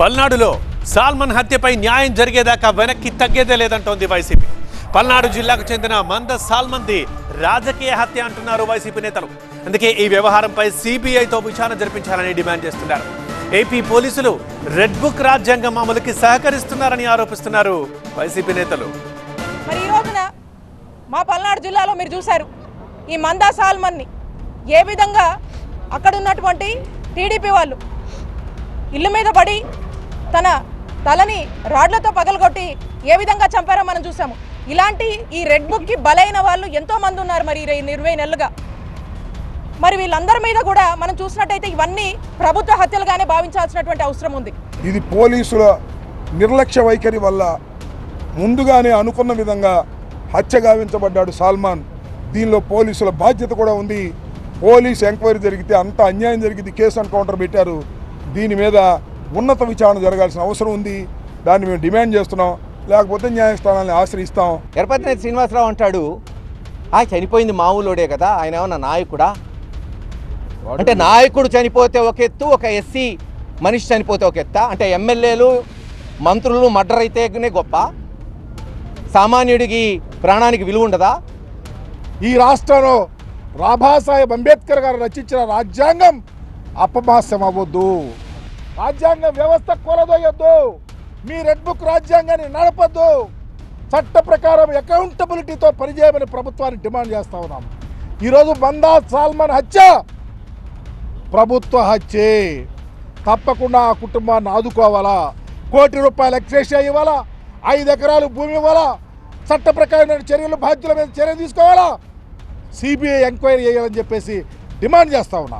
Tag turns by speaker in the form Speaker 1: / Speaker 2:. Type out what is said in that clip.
Speaker 1: పల్నాడులో సాల్మన్ హత్యపై న్యాయం జరిగేదాకా వెనక్కి తగ్గేదే లేదంటోంది వైసీపీ. పల్నాడు జిల్లాకు చెందిన మంద సాల్మంది రాజకీయ హత్య అంటున్నారు వైసీపీ నేతలు. అందుకే ఈ వ్యవహారంపై సిబిఐతో విచారణ జరిపించాలని డిమాండ్ చేస్తున్నారు. ఏపీ పోలీసులు రెడ్ బుక్ రాజ్యాంగం అమలుకి సహకరిస్తున్నారని ఆరోపిస్తున్నారు వైసీపీ నేతలు.
Speaker 2: మరి ఈ రోజున మా పల్నాడు జిల్లాలో మీరు చూశారు ఈ మందా సాల్మన్ని ఏ విధంగా అక్కడ ఉన్నటువంటి టీడీపీ వాళ్ళు ఇల్లు మీద పడి తన తలని రాడ్లతో పగలగొట్టి ఏ విధంగా చంపారో మనం చూసాము. ఇలాంటి ఈ రెడ్ బుక్కి బలైన వాళ్ళు ఎంతో మంది ఉన్నారు మరి ఇరవై నెలలుగా. మరి వీళ్ళందరి మీద కూడా మనం చూసినట్టయితే ఇవన్నీ ప్రభుత్వ హత్యలుగానే భావించాల్సినటువంటి అవసరం ఉంది.
Speaker 3: ఇది పోలీసుల నిర్లక్ష్య వైఖరి వల్ల ముందుగానే అనుకున్న విధంగా హత్య గావించబడ్డాడు సాల్మాన్. దీనిలో పోలీసుల బాధ్యత కూడా ఉంది. పోలీస్ ఎంక్వైరీ జరిగితే అంత అన్యాయం జరిగింది కేసు ఎన్కౌంటర్ పెట్టారు. దీని మీద ఉన్నత విచారణ జరగాల్సిన అవసరం ఉంది. దాన్ని మేము డిమాండ్ చేస్తున్నాం. లేకపోతే న్యాయస్థానాన్ని ఆశ్రయిస్తాం.
Speaker 4: ఎరపతినేని శ్రీనివాసరావు అంటాడు ఆ చనిపోయింది మామూలుడే కదా ఆయన ఏమన్నా నాయకుడా? అంటే నాయకుడు చనిపోతే ఒక ఎత్తు ఒక ఎస్సీ మనిషి చనిపోతే ఒక ఎత్త? అంటే ఎమ్మెల్యేలు మంత్రులు మర్డర్ అయితేనే గొప్ప. సామాన్యుడికి ప్రాణానికి విలువ ఉండదా?
Speaker 3: ఈ రాష్ట్రంలో రాబాసాహెబ్ అంబేద్కర్ గారు రచించిన రాజ్యాంగం అపహాస్యం అవ్వద్దు రాజ్యాంగ వ్యవస్థ కొలదొయ్యొద్దు మీ రెడ్ బుక్ రాజ్యాంగాన్ని నడపద్దు. చట్ట ప్రకారం అకౌంటబిలిటీతో పనిచేయమని ప్రభుత్వాన్ని డిమాండ్ చేస్తా ఉన్నాం. ఈరోజు బందా సాల్మన్ హత్య. ప్రభుత్వ హత్యే. తప్పకుండా ఆ కుటుంబాన్ని ఆదుకోవాలా? కోటి రూపాయలు ఎక్స్రేషియా ఇవ్వాలా? ఐదు ఎకరాలు భూమి ఇవ్వాలా? చట్ట ప్రకారమైన చర్యలు బాధ్యుల మీద చర్య తీసుకోవాలా? సిబిఐ ఎంక్వైరీ చేయాలని చెప్పేసి డిమాండ్ చేస్తా ఉన్నా.